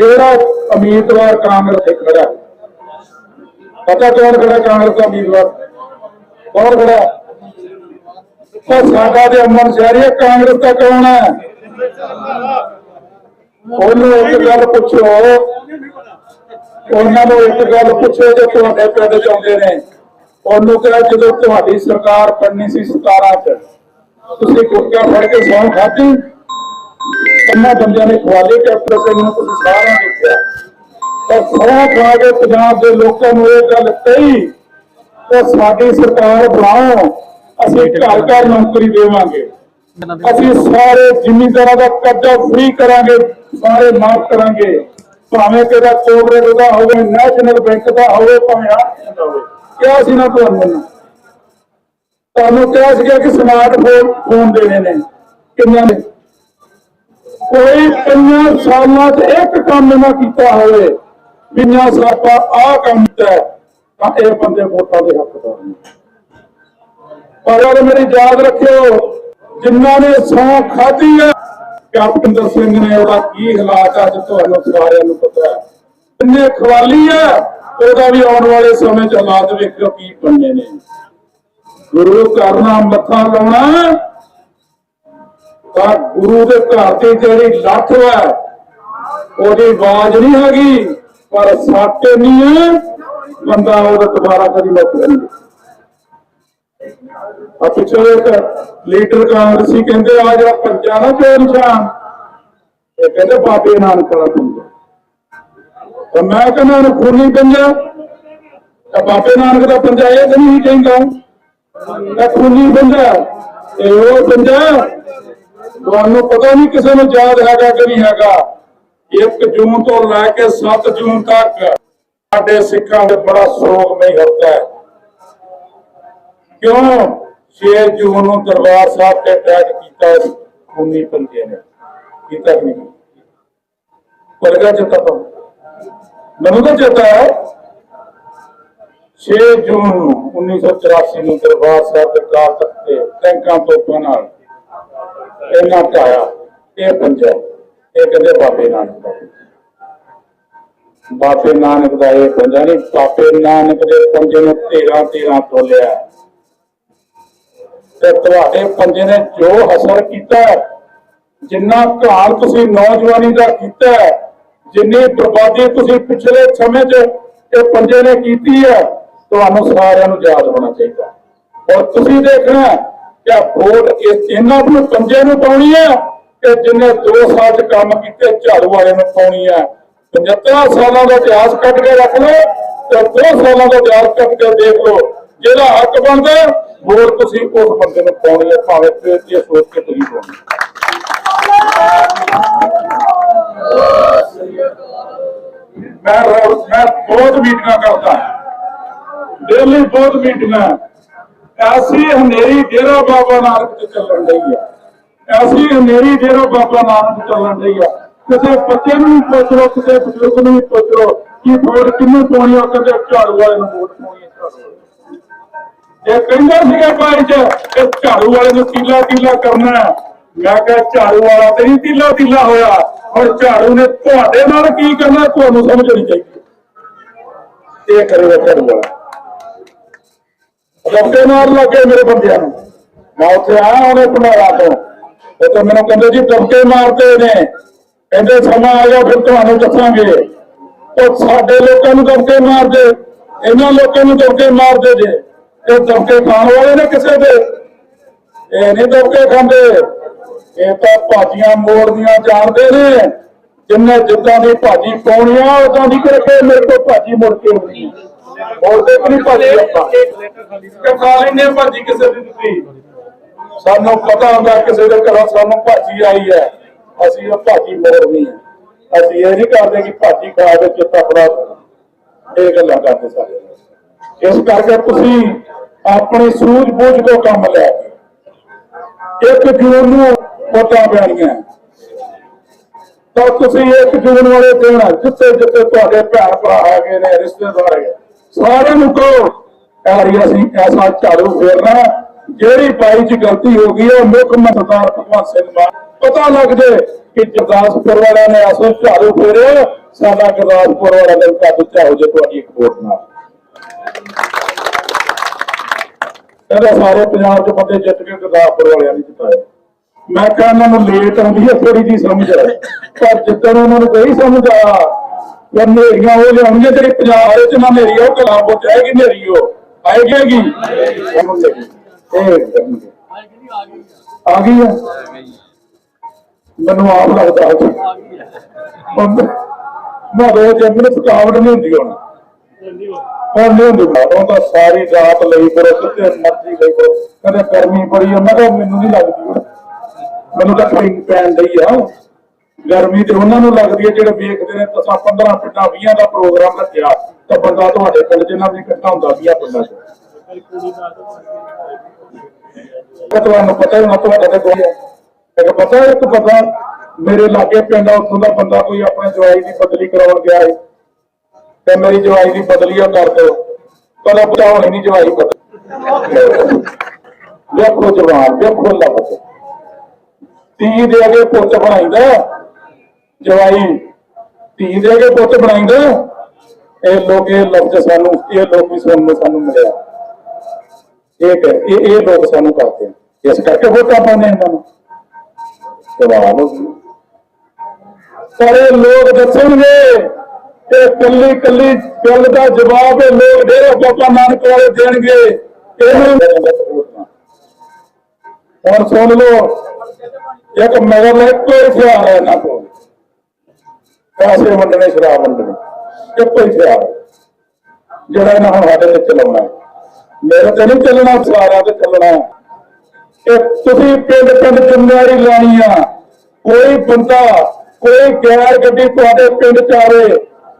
ਜਿਹੜਾ ਉਮੀਦਵਾਰ ਕਾਂਗਰਸ ਦੇ ਖੜਾ ਪਤਾ ਕੌਣ ਖੜਾ ਕਾਂਗਰਸ ਦਾ ਉਮੀਦਵਾਰ? ਕੌਣ ਖੜਾ? ਉਹ ਸਾਡਾ ਦੇ ਅਮਨ ਸ਼ਹਿਰੀ ਕਾਂਗਰਸ ਦਾ ਕੌਣ ਹੈ? ਉਹਨੂੰ ਇੱਕ ਗੱਲ ਪੁੱਛੋ। ਉਹਨਾਂ ਨੂੰ ਇੱਕ ਗੱਲ ਪੁੱਛੋ ਜੇ ਤੁਹਾਡੇ ਪਿੰਡ ਚ ਆਉਂਦੇ ਨੇ। ਉਹਨੂੰ ਕਿਹਾ ਜਦੋਂ ਤੁਹਾਡੀ ਸਰਕਾਰ ਬਣਨੀ ਸੀ 17 ਚ, ਤੁਸੀਂ ਗੁੱਟਾ ਫੜ ਕੇ ਸੌਂ ਖਾਧੀ? ਕੰਨਾ ਬੰਦਿਆਂ ਨੇ ਖਵਾਲੇ ਕੈਪਟਨ ਸਿੰਘ ਨੂੰ ਤੁਸੀਂ ਸਾਰਿਆਂ ਦੇਖਿਆ ਤਾਂ ਸੌਂ ਖਾ ਕੇ ਪੰਜਾਬ ਦੇ ਲੋਕਾਂ ਨੂੰ ਇਹ ਗੱਲ ਕਹੀ ਕਿ ਸਾਡੀ ਸਰਕਾਰ ਬਣਾਓ, ਅਸੀਂ ਘਰ ਘਰ ਨੌਕਰੀ ਦੇਵਾਂਗੇ। ਅਸੀਂ ਸਾਰੇ ਜ਼ਿਮੀਂਦਾਰਾਂ ਦਾ ਕਰਜ਼ਾ ਫ੍ਰੀ ਕਰਾਂਗੇ, ਸਾਰੇ ਮਾਫ ਕਰਾਂਗੇ। ਭਾਵੇਂ ਕਿਹਦਾ ਕੋਬਰੇ ਦਾ ਹੋਵੇ, ਨੈਸ਼ਨਲ ਬੈਂਕ ਦਾ ਹੋਵੇ, ਭਾਵੇਂ ਆਰਥਿਕ ਦਾ ਹੋਵੇ, ਕਿਹਾ ਸੀ ਨਾ ਤੁਹਾਨੂੰ ਤੁਹਾਨੂੰ ਕਿਹਾ ਸੀਗਾ ਕਿ ਸਮਾਰਟ ਫੋਨ ਦੇਣੇ ਨੇ। ਕਿੰਨਾਂ ਨੇ? ਕੋਈ ਪੰਜਾਂ ਸਾਲਾਂ 'ਚ ਇੱਕ ਕੰਮ ਨਾ ਕੀਤਾ ਹੋਵੇ ਬਿਨਾਂ ਸਾਪਾ ਆਹ ਕੰਮ ਕੀਤਾ ਤਾਂ ਇਹ ਬੰਦੇ ਵੋਟਾਂ ਦੇ ਹੱਕਦਾਰ ਨੇ ਪਰ ਉਹ ਮੇਰੀ ਯਾਦ ਰੱਖਿਓ, ਜਿਨ੍ਹਾਂ ਨੇ ਸੌ ਖਾਧੀ ਹੈ ਕੈਪਟਨ ਸਿੰਘ ਨੇ ਉਹਦਾ ਕੀ ਹਾਲਾਤ ਅੱਜ ਤੁਹਾਨੂੰ ਸਾਰਿਆਂ ਨੂੰ ਪਤਾ ਹੈ। ਜਿੰਨੇ ਖਵਾਲੀ ਹੈ ਉਹਦਾ ਵੀ ਆਉਣ ਵਾਲੇ ਸਮੇਂ 'ਚ ਹਾਲਾਤ ਵੇਖਿਓ ਕੀ ਬਣਨੇ ਨੇ। ਗੁਰੂ ਕਰਨਾ ਮੱਥਾ ਲਾਉਣਾ ਤਾਂ ਗੁਰੂ ਦੇ ਘਰ ਦੀ ਜਿਹੜੀ ਲੱਠ ਹੈ, ਉਹਦੀ ਆਵਾਜ਼ ਨਹੀਂ ਹੈਗੀ, ਪਰ ਸਾਟੇ ਨਹੀਂ ਹੈ, ਬੰਦਾ ਉਹਦਾ ਦੁਬਾਰਾ ਕਦੀ ਲੱਗ ਨਹੀਂ। ਆ ਪਿਛਲੇ ਇੱਕ ਲੀਡਰ ਕਾਂਗਰਸੀ ਕਹਿੰਦੇ, ਆ ਜਿਹੜਾ ਪੰਜਾ ਨਾ ਜੋ ਨਿਸ਼ਾਨ, ਇਹ ਕਹਿੰਦੇ, ਬਾਬੇ ਨਾਨਕ ਦਾ ਪੰਜਾ। ਤਾਂ ਮੈਂ ਕਹਿੰਦਾ ਉਹਨੂੰ ਖੂਨੀ ਪੰਜਾ ਤਾਂ ਬਾਬੇ ਨਾਨਕ ਦਾ ਪੰਜਾ ਇਹ ਤਾਂ ਨਹੀਂ ਕਹਿੰਦਾ। ਇਹ ਖੂਨੀ ਪੰਜਾ ਇਹ ਉਹ ਪੰਜਾ ਤੁਹਾਨੂੰ ਪਤਾ ਨਹੀਂ ਕਿਸੇ ਨੂੰ ਯਾਦ ਹੈਗਾ ਕਿ ਨਹੀਂ ਹੈਗਾ। 1 ਜੂਨ ਤੋਂ ਲੈ ਕੇ 7 ਜੂਨ ਤੱਕ ਸਾਡੇ ਸਿੱਖਾਂ ਦੇ ਬੜਾ ਸੋਗਮਈ ਹਫ਼ਤਾ ਹੈ ਕਿਉਂ? 6 ਜੂਨ ਨੂੰ ਦਰਬਾਰ ਸਾਹਿਬ ਤੇ ਅਟੈਕ ਕੀਤਾ ਇਸ ਖੂਨੀ ਪੰਜੇ ਨੇ। ਕੀਤਾ ਨਹੀਂ? ਪਰਗਾ ਚੇਤਾ ਤਾਂ ਮੈਨੂੰ ਤਾਂ ਚੇਤਾ ਹੈ 6 ਜੂਨ ਨੂੰ 1984 ਨੂੰ ਦਰਬਾਰ ਸਾਹਿਬ ਦੇ ਕਾਲ ਤੱਕ ਤੇ ਟੈਂਕਾਂ ਤੋਂ ਨਾਲ ਇਹਨਾਂ ਢਾਇਆ ਇਹ ਪੰਜਾ ਇਹ ਕਹਿੰਦੇ ਬਾਬੇ ਨਾਨਕ ਦਾ। ਬਾਬੇ ਨਾਨਕ ਦਾ ਇਹ ਪੰਜਾ ਨਹੀਂ ਬਾਬੇ ਨਾਨਕ ਦੇ ਪੰਜੇ ਨੂੰ 13 13 ਤੋਲਿਆ ਤੇ ਤੁਹਾਡੇ ਪੰਜੇ ਨੇ ਜੋ ਅਸਰ ਕੀਤਾ ਜਿੰਨਾ ਘਾਲ ਤੁਸੀਂ ਨੌਜਵਾਨੀ ਦਾ ਕੀਤਾ ਹੈ, ਜਿੰਨੀ ਬਰਬਾਦੀ ਤੁਸੀਂ ਪਿਛਲੇ ਸਮੇਂ 'ਚ ਇਹ ਪੰਜੇ ਨੇ ਕੀਤੀ ਹੈ ਤੁਹਾਨੂੰ ਸਾਰਿਆਂ ਨੂੰ ਯਾਦ ਹੋਣਾ ਚਾਹੀਦਾ। ਔਰ ਤੁਸੀਂ ਦੇਖਣਾ ਕਿ ਵੋਟ ਇਹਨਾਂ ਨੂੰ ਪੰਜੇ ਨੂੰ ਪਾਉਣੀ ਹੈ ਕਿ ਜਿੰਨੇ 2 ਸਾਲ 'ਚ ਕੰਮ ਕੀਤੇ ਝਾੜੂ ਵਾਲੇ ਨੂੰ ਪਾਉਣੀ ਹੈ 75 ਸਾਲਾਂ ਦਾ ਇਤਿਹਾਸ ਕੱਢ ਕੇ ਰੱਖ ਲਓ ਤੇ 2 ਸਾਲਾਂ ਦਾ ਇਤਿਹਾਸ ਕੱਢ ਕੇ ਦੇਖ ਲਓ ਜਿਹੜਾ ਹੱਕ ਬਣਦਾ ਹੈ, ਤੁਸੀਂ ਉਸ ਬੰਦੇ ਨੂੰ ਪਾਉਣੀ ਹੈ ਭਾਵੇਂ ਤੇ ਇਹ ਸੋਚ ਕੇ ਤੁਸੀਂ ਪਾਉਣੀ ਮੈਂ ਮੈਂ ਬਹੁਤ ਮੀਟਿੰਗਾਂ ਕਰਦਾ। ਡੇਲੀ ਬਹੁਤ ਮੀਟਿੰਗਾਂ ਐਸੀ ਹਨੇਰੀ ਡੇਰਾ ਬਾਬਾ ਨਾਨਕ ਤੇ ਚੱਲਣ ਲਈ ਹੈ ਐਸੀ ਹਨੇਰੀ ਡੇਰਾ ਬਾਬਾ ਨਾਨਕ ਚੱਲਣ ਲਈ ਹੈ ਕਿਸੇ ਬੱਚੇ ਨੂੰ ਵੀ ਪੁੱਛ ਲਓ, ਕਿਸੇ ਬਜ਼ੁਰਗ ਨੂੰ ਵੀ ਪੁੱਛ ਲਓ ਕਿ ਵੋਟ ਕਿਹਨੂੰ ਪਾਉਣੀ ਹੈ ਕਹਿੰਦੇ ਝਾੜੂ ਵਾਲੇ ਨੂੰ ਵੋਟ ਪਾਉਣੀ ਹੈ ਇਹ ਕਹਿੰਦਾ ਸੀਗਾ ਭਾਈ ਜੀ ਕਿ ਝਾੜੂ ਵਾਲੇ ਨੂੰ ਟੀਲਾ ਤੀਲਾ ਕਰਨਾ ਮੈਂ ਕਿਹਾ ਝਾੜੂ ਵਾਲਾ ਤੇ ਨਹੀਂ ਤੀਲਾ ਤੀਲਾ ਹੋਇਆ। ਹੁਣ ਝਾੜੂ ਨੇ ਤੁਹਾਡੇ ਨਾਲ ਕੀ ਕਰਨਾ, ਤੁਹਾਨੂੰ ਸਮਝਣੀ ਚਾਹੀਦੀ। ਇਹ ਕਰੇਗਾ ਝਾੜੂ ਵਾਲਾ। ਰੱਬੇ ਮਾਰ ਲੱਗੇ ਮੇਰੇ ਬੰਦਿਆਂ ਨੂੰ। ਮੈਂ ਉੱਥੇ ਆਇਆ, ਉਹਨੇ ਪੁਨਾਰਾ ਤੋਂ ਉਹ ਮੈਨੂੰ ਕਹਿੰਦੇ ਜੀ ਦਬਕੇ ਮਾਰਦੇ ਨੇ। ਕਹਿੰਦੇ, ਸਮਾਂ ਆ ਗਿਆ, ਫਿਰ ਤੁਹਾਨੂੰ ਦੱਸਾਂਗੇ। ਉਹ ਸਾਡੇ ਲੋਕਾਂ ਨੂੰ ਦਬਕੇ ਮਾਰਦੇ। ਇਹਨਾਂ ਲੋਕਾਂ ਨੂੰ ਦਬਕੇ ਮਾਰਦੇ ਜੇ। ਇਹ ਦਬਕੇ ਖਾਣ ਵਾਲੇ ਨੇ ਕਿਸੇ ਦੇ? ਇਹ ਨਹੀਂ ਦਬਕੇ ਖਾਂਦੇ। ਇਹ ਤਾਂ ਭਾਜੀਆਂ ਮੋੜਦੀਆਂ ਜਾਣਦੇ ਨੇ। ਜਿੰਨੇ ਜਿੱਦਾਂ ਦੀ ਭਾਜੀ ਪਾਉਣੀ ਆ, ਉਦਾਂ ਦੀ ਕਰਕੇ ਮੇਰੇ ਕੋਲ ਭਾਜੀ ਮੁੜ ਕੇ ਆਉਣੀ ਆ। ਮੋੜਦੇ ਵੀ ਨਹੀਂ ਭਾਜੀ ਆਪਾਂ। ਕਿ ਖਾ ਲੈਂਦੇ ਹਾਂ ਭਾਜੀ ਕਿਸੇ ਦੀ ਦਿੱਤੀ ਸਾਨੂੰ ਪਤਾ ਹੁੰਦਾ ਕਿਸੇ ਦੇ ਘਰੋਂ ਸਾਨੂੰ ਭਾਜੀ ਆਈ ਹੈ। ਅਸੀਂ ਉਹ ਭਾਜੀ ਮੋੜਨੀ ਹੈ ਅਸੀਂ ਇਹ ਨਹੀਂ ਕਰਦੇ ਕਿ ਭਾਜੀ ਖਾ ਕੇ ਚਿੱਤਾ ਫੜਾ ਇਹ ਗੱਲਾਂ ਕਰਦੇ ਸਾਰੇ। ਇਸ ਕਰਕੇ ਤੁਸੀਂ ਆਪਣੀ ਸੂਝ-ਬੂਝ ਤੋਂ ਕੰਮ ਲੈ ਇੱਕ ਜੂਨ ਨੂੰ ਵੋਟਾਂ ਪੈਣੀਆਂ। ਤਾਂ ਤੁਸੀਂ ਇੱਕ ਜੂਨ ਵਾਲੇ ਦਿਨ ਜਿੱਥੇ ਜਿੱਥੇ ਤੁਹਾਡੇ ਭੈਣ ਭਰਾ ਹੈਗੇ ਨੇ ਰਿਸ਼ਤੇਦਾਰ ਹੈਗੇ ਸਾਰਿਆਂ ਨੂੰ ਕਹੋ ਯਾਰੀ ਅਸੀਂ ਐਸਾ ਝਾੜੂ ਫੇਰਨਾ ਜਿਹੜੀ ਪਾਈ ਚ ਗਲਤੀ ਹੋ ਗਈ, ਉਹ ਮੁੱਖ ਮੰਤਰੀ ਸਰਦਾਰ ਭਗਵੰਤ ਸਿੰਘ ਮਾਨ। ਪਤਾ ਲੱਗ ਜੇ ਕਿ ਗੁਰਦਾਸਪੁਰ ਵਾਲਿਆਂ ਨੇ ਅਸਲ ਝਾੜੂ ਫੇਰੇ ਸਾਡਾ ਗੁਰਦਾਸਪੁਰ ਵਾਲਾ ਦਿਲ ਕੱਦ ਝਾਓ ਜੇ ਤੁਹਾਡੀ ਇੱਕ ਵੋਟ ਨਾਲ। ਕਹਿੰਦਾ ਸਾਰੇ ਪੰਜਾਬ ਚ ਬੰਦੇ ਜਿੱਤ ਕੇ ਗੁਰਦਾਸਪੁਰ ਵਾਲਿਆਂ ਨੇ ਜਿਤਾਏ। ਮੈਂ ਕਿਹਾ ਇਹਨਾਂ ਨੂੰ ਲੇਟ ਆਉਂਦੀ ਹੈ ਥੋੜੀ ਜੀ ਸਮਝ ਪਰ ਜਿੱਦਣ ਉਹਨਾਂ ਨੂੰ ਕੋਈ ਸਮਝ ਆ ਕਿ ਨੇਰੀਆਂ ਉਹ ਲਿਆਉਣਗੇ ਜਿਹੜੀ ਪੰਜਾਬ ਵਿੱਚ, ਨਾ ਨੇਰੀ ਉਹ ਕਲਾਬੋ ਚ ਆਏਗੀ ਨੇਰੀ ਉਹ। ਆਏਗੀ ਆ ਗਈ ਆ ਮੈਨੂੰ ਆਪ ਲੱਗਦਾ ਮੈਂ ਰੋਜ਼ ਮੈਨੂੰ ਥਕਾਵਟ ਨਹੀਂ ਹੁੰਦੀ ਹੁਣ। ਹੁਣ ਨਹੀਂ ਹੁੰਦੀ ਉਹ ਤਾਂ ਸਾਰੀ ਰਾਤ ਲਈ ਕਰੋ ਕਿਤੇ ਮਰਜ਼ੀ ਲਈ ਕਰੋ ਕਦੇ ਗਰਮੀ ਬੜੀ ਆ, ਮੈਂ ਕਿਹਾ ਮੈਨੂੰ ਨਹੀਂ ਲੱਗਦੀ ਮੈਨੂੰ ਤਾਂ ਪੈਣ ਲਈ ਆ। ਗਰਮੀ ਤੇ ਉਹਨਾਂ ਨੂੰ ਲੱਗਦੀ ਹੈ ਜਿਹੜੇ ਵੇਖਦੇ ਨੇ, ਤਾਂ 15 ਪਿੰਡਾਂ 20 ਦਾ ਪ੍ਰੋਗਰਾਮ ਰੱਖਿਆ, ਤਾਂ ਬੰਦਾ ਤੁਹਾਡੇ ਪਿੰਡ ਚ ਵੀ ਇਕੱਠਾ ਹੁੰਦਾ 20 ਪਿੰਡਾਂ ਚ। ਤੁਹਾਨੂੰ ਪਤਾ ਹੀ ਨਾ ਤੁਹਾਡੇ ਤੇ ਕੋਈ ਹੈ। ਪਤਾ ਇੱਕ ਪਤਾ, ਮੇਰੇ ਲਾਗੇ ਪਿੰਡ ਆ, ਉੱਥੋਂ ਦਾ ਬੰਦਾ ਕੋਈ ਆਪਣੇ ਜਵਾਈ ਦੀ ਬਦਲੀ ਕਰਾਉਣ ਗਿਆ ਹੈ ਤੇ ਮੇਰੀ ਜਵਾਈ ਦੀ ਬਦਲੀ ਆ, ਕਰ ਦਿਓ। ਕਦੇ ਬਚਾਉਣੀ ਨਹੀਂ ਜਵਾਈ ਬਦਲ ਵੇਖੋ ਜਵਾਨ ਵੇਖੋ ਲੱਭਦੇ ਤੀ ਦੇ ਅਗੇ ਪੁੱਤ ਬਣਾਈਦਾ। ਜਵਾਈ, ਧੀ ਦੇ ਅਗੇ ਪੁੱਤ ਬਣਾਈਦਾ ਇਹ ਲੋਕ, ਇਹ ਲਫ਼ਜ਼ ਸਾਨੂੰ, ਇਹ ਲੋਕ ਵੀ ਸੁਣਨ ਸਾਨੂੰ ਮਿਲਿਆ। ਇਹ ਇਹ ਇਹ ਲੋਕ ਸਾਨੂੰ ਕਰਦੇ ਇਸ ਕਰਕੇ ਵੋਟਾਂ ਪਾਉਂਦੇ ਇਹਨਾਂ ਨੂੰ। ਸਵਾਲ ਹੋ ਪਰ ਇਹ ਲੋਕ ਦੱਸਣਗੇ ਤੇ ਕੱਲੀ ਕੱਲੀ ਗੱਲ ਦਾ ਜਵਾਬ ਇਹ ਲੋਕ ਡੇਰੇ ਬਾਬਾ ਨਾਨਕ ਵਾਲੇ ਦੇਣਗੇ। ਇਹਨੂੰ ਹੁਣ ਸੁਣ ਲਓ, ਇੱਕ ਮਗਰ ਲੈ ਕੋਈ ਹਥਿਆਰ ਨਾ ਕੋਲ। ਪੈਸੇ ਵੰਡਣੇ ਸ਼ਰਾਬ ਵੰਡਣੇ ਇੱਕੋ ਹੀ ਹਥਿਆਰ ਜਿਹੜਾ ਇਹਨਾਂ ਹੁਣ ਸਾਡੇ ਤੇ ਚਲਾਉਣਾ ਮੇਰੇ ਤੇ ਨਹੀਂ ਚੱਲਣਾ ਸਾਰਾ ਤੇ ਚੱਲਣਾ ਕਿ ਤੁਸੀਂ ਪਿੰਡ ਪਿੰਡ ਜ਼ਿੰਮੇਵਾਰੀ ਲੈਣੀ ਆ। ਕੋਈ ਬੰਦਾ, ਕੋਈ ਗੈਰ ਗੱਡੀ ਤੁਹਾਡੇ ਪਿੰਡ ਚ ਆਵੇ,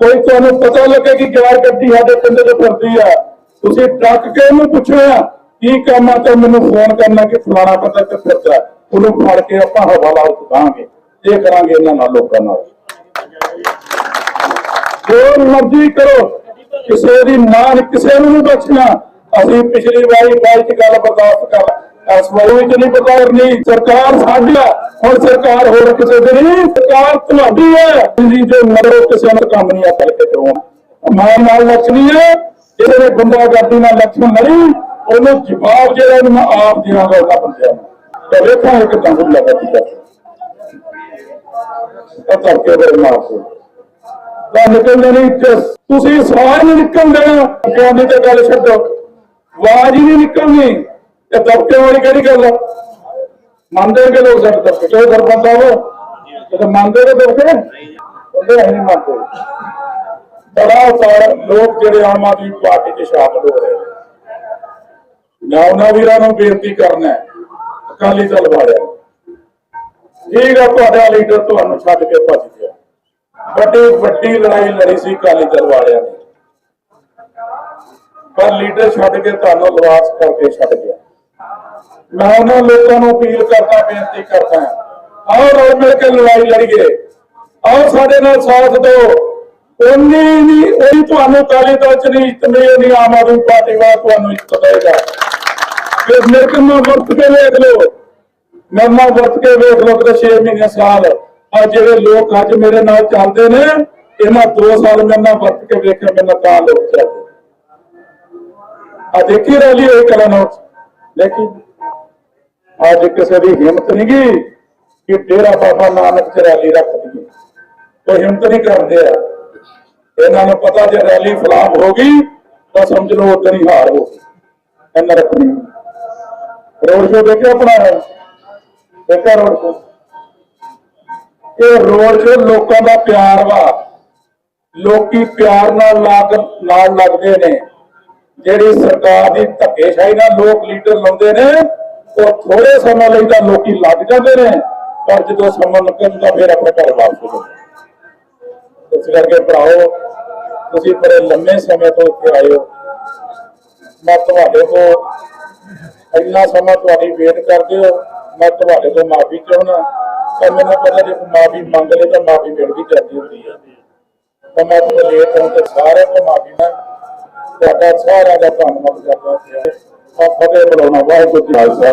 ਕੋਈ ਤੁਹਾਨੂੰ ਪਤਾ ਲੱਗੇ ਕਿ ਗੈਰ ਗੱਡੀ ਸਾਡੇ ਪਿੰਡ ਚ ਫਿਰਦੀ ਆ, ਤੁਸੀਂ ਡੱਕ ਕੇ ਉਹਨੂੰ ਪੁੱਛਣਾ ਕੀ ਕੰਮ ਆ, ਤਾਂ ਮੈਨੂੰ ਫੋਨ ਕਰਨਾ ਕਿ ਫਲਾਣਾ ਪਤਾ ਕਿੱਥੇ ਫਿਰਦਾ ਉਹਨੂੰ ਫੜ ਕੇ ਆਪਾਂ ਹਵਾਲਾ ਉਤਾਰਾਂਗੇ ਇਹ ਕਰਾਂਗੇ ਇਹਨਾਂ ਨਾਲ ਲੋਕਾਂ ਨਾਲ। ਜੋ ਮਰਜ਼ੀ ਕਰੋ, ਕਿਸੇ ਦੀ ਮਾਨ ਕਿਸੇ ਨੂੰ ਨਹੀਂ ਬਖਸ਼ਣਾ। ਅਸੀਂ ਪਿਛਲੀ ਵਾਰੀ ਗੱਲ ਗੱਲ ਬਰਦਾਸ਼ਤ ਕਰ ਇਸ ਵਾਰੀ ਵਿੱਚ ਨਹੀਂ ਬਰਦਾਸ਼ਤ ਸਰਕਾਰ ਸਾਡੀ ਹੁਣ ਸਰਕਾਰ ਹੋਰ ਕਿਸੇ ਦੀ ਨਹੀਂ। ਸਰਕਾਰ ਤੁਹਾਡੀ ਹੈ ਤੁਸੀਂ ਜੋ ਮਰੋ, ਕਿਸੇ ਨੂੰ ਕੰਮ ਨਹੀਂ ਆ ਕਰਕੇ ਕਰਵਾਉਣਾ ਮਾਨ ਨਾਲ ਲੱਛਣੀ ਹੈ ਜਿਹਦੇ ਨੇ ਗੁੰਡਾਗਰਦੀ ਨਾਲ ਲੱਛਣ ਨਹੀਂ ਉਹਨੂੰ ਜਵਾਬ ਜਿਹੜਾ ਉਹਨੂੰ ਮੈਂ ਆਪ ਦੇਵਾਂਗਾ ਉਹਦਾ ਬੰਦਿਆਂ ਨੂੰ। ਵੇਖਾਂ ਇੱਕ ਤੰਗ ਲੱਗਦੀ ਹੈ ਪਤਾ ਕਰਕੇ ਬਰਮਾਫ ਨਿਕਲਦੇ ਨਹੀਂ ਤੁਸੀਂ ਸਵਾਲ ਨਹੀਂ ਨਿਕਲ ਕਹਿੰਦੇ ਤੇ ਗੱਲ ਛੱਡੋ। ਆਵਾਜ਼ ਹੀ ਨਹੀਂ ਨਿਕਲਣੀ। ਇਹ ਦਬਕੇ ਵਾਲੀ ਕਿਹੜੀ ਗੱਲ ਆ? ਮੰਨਦੇ ਕਿ ਲੋਕ ਸਾਡੇ ਦਬਕੇ ਚੋ ਸਰਪੰਚ ਸਾਹਿਬ ਇਹ ਮੰਨਦੇ ਨੇ ਦਬਕੇ ਉਹਦੇ ਨਹੀਂ ਮੰਨਦੇ। ਬੜਾ ਉਤਾਰ, ਲੋਕ ਜਿਹੜੇ ਆਮ ਆਦਮੀ ਪਾਰਟੀ 'ਚ ਸ਼ਾਮਲ ਹੋ ਰਹੇ ਮੈਂ ਉਹਨਾਂ ਵੀਰਾਂ ਨੂੰ ਬੇਨਤੀ ਕਰਨਾ ਅਕਾਲੀ ਦਲ ਵਾਲਿਆਂ ਨੂੰ। ਠੀਕ ਆ, ਤੁਹਾਡਾ ਲੀਡਰ ਤੁਹਾਨੂੰ ਛੱਡ ਕੇ ਭੱਜ ਬੜੀ ਵੱਡੀ ਲੜਾਈ ਲੜੀ ਸੀ ਕਾਲੀ ਦਲ ਵਾਲਿਆਂ ਨੇ। ਪਰ ਲੀਡਰ ਛੱਡ ਕੇ ਤੁਹਾਨੂੰ ਲਵਾਸ ਕਰਕੇ ਛੱਡ ਗਿਆ। ਮੈਂ ਉਹਨਾਂ ਲੋਕਾਂ ਨੂੰ ਅਪੀਲ ਕਰਦਾ, ਬੇਨਤੀ ਕਰਦਾ ਆਓ ਰਲ ਮਿਲ ਕੇ ਲੜਾਈ ਲੜੀਏ। ਆਓ ਸਾਡੇ ਨਾਲ ਸਾਥ ਦਿਓ। ਉਨੀ ਨਹੀਂ ਉਹੀ ਤੁਹਾਨੂੰ ਕਾਲੀ ਦਲ ਚ ਨਹੀਂ ਇੱਜ਼ਤ ਮਿਲੀ ਨਹੀਂ, ਆਮ ਆਦਮੀ ਪਾਰਟੀ ਵਾਲਾ ਤੁਹਾਨੂੰ ਇੱਜ਼ਤ ਦੇਗਾ ਫਿਰ ਮੇਰੇ ਕੋਲ ਵਰਤ ਕੇ ਵੇਖ ਲਓ। ਮੇਰੇ ਨਾਲ ਵਰਤ ਕੇ ਵੇਖ ਲਓ ਕਿ 6 ਮਹੀਨੇ ਸਾਲ। ਆ ਜਿਹੜੇ ਲੋਕ ਅੱਜ ਮੇਰੇ ਨਾਲ ਚੱਲਦੇ ਨੇ, ਇਹਨਾਂ 2 ਸਾਲ ਮੇਰੇ ਨਾਲ ਵਰਤ ਕੇ ਵੇਖਿਆ ਮੇਰੇ ਨਾਲ ਤਾਂ ਲੋਕ ਚੱਲਦੇ। ਆ ਦੇਖੀ ਰੈਲੀ ਹੋਈ ਕਲਾਨੌਰ ਦੇਖੀ ਅੱਜ ਕਿਸੇ ਦੀ ਹਿੰਮਤ ਨਹੀਂ ਗਈ ਕਿ ਡੇਰਾ ਬਾਬਾ ਨਾਨਕ ਚ ਰੈਲੀ ਰੱਖ ਦਈਏ। ਕੋਈ ਹਿੰਮਤ ਨਹੀਂ ਕਰਦੇ ਆ। ਇਹਨਾਂ ਨੂੰ ਪਤਾ ਜੇ ਰੈਲੀ ਫਲਾਪ ਹੋ ਗਈ, ਤਾਂ ਸਮਝ ਲਓ ਉਦੋਂ ਹੀ ਹਾਰ ਹੋ ਗਈ। ਇਹਨਾਂ ਰੱਖਣੀ। ਰੋਡ ਸ਼ੋ ਦੇਖਿਆ ਆਪਣਾ? ਦੇਖਿਆ ਰੋਡ ਸ਼ੋ? ਇਹ ਰੋਡ ਸ਼ੋ ਲੋਕਾਂ ਦਾ ਪਿਆਰ ਵਾ। ਲੋਕੀ ਪਿਆਰ ਨਾਲ ਲੱਗ ਨਾਲ ਲੱਗਦੇ ਨੇ। ਜਿਹੜੀ ਸਰਕਾਰ ਦੀ ਧੱਕੇਸ਼ਾਹੀ ਨਾਲ ਲੋਕ ਲੀਡਰ ਲਾਉਂਦੇ ਨੇ, ਉਹ ਥੋੜੇ ਸਮੇਂ ਲਈ ਤਾਂ ਲੋਕੀ ਲੱਗ ਜਾਂਦੇ ਨੇ, ਪਰ ਜਦੋਂ ਸਮਾਂ ਲੱਗਣ ਤਾਂ ਫਿਰ ਆਪਣੇ ਘਰ ਵਾਪਸ ਹੋ ਜਾਂਦੇ ਇਸ ਕਰਕੇ ਭਰਾਓ ਤੁਸੀਂ ਬੜੇ ਲੰਮੇ ਸਮੇਂ ਤੋਂ ਇੱਥੇ ਆਏ ਹੋ। ਮੈਂ ਤੁਹਾਡੇ ਤੋਂ ਇੰਨਾ ਸਮਾਂ ਤੁਹਾਡੀ ਵੇਟ ਕਰਦੇ ਹੋ। ਮੈਂ ਤੁਹਾਡੇ ਤੋਂ ਮਾਫੀ ਚਾਹੁੰਦਾ। ਪਰ ਮੈਨੂੰ ਪਹਿਲਾਂ ਜੇ ਮਾਫੀ ਮੰਗ ਲਈ ਤਾਂ ਮਾਫੀ ਮਿਲਦੀ ਜਾਂਦੀ ਹੁੰਦੀ ਹੈ ਤਾਂ ਮੈਂ ਤੁਹਾਨੂੰ ਲੇਟ ਹੋਣ ਤੇ ਸਾਰਿਆਂ ਤੋਂ ਮਾਫੀ ਮੰਗ ਤੁਹਾਡਾ ਸਾਰਿਆਂ ਦਾ ਧੰਨਵਾਦ ਕਰਦਾ ਹਾਂ ਫਤਿਹ ਬੁਲਾਉਣਾ, ਵਾਹਿਗੁਰੂ ਜੀ ਖਾਲਸਾ।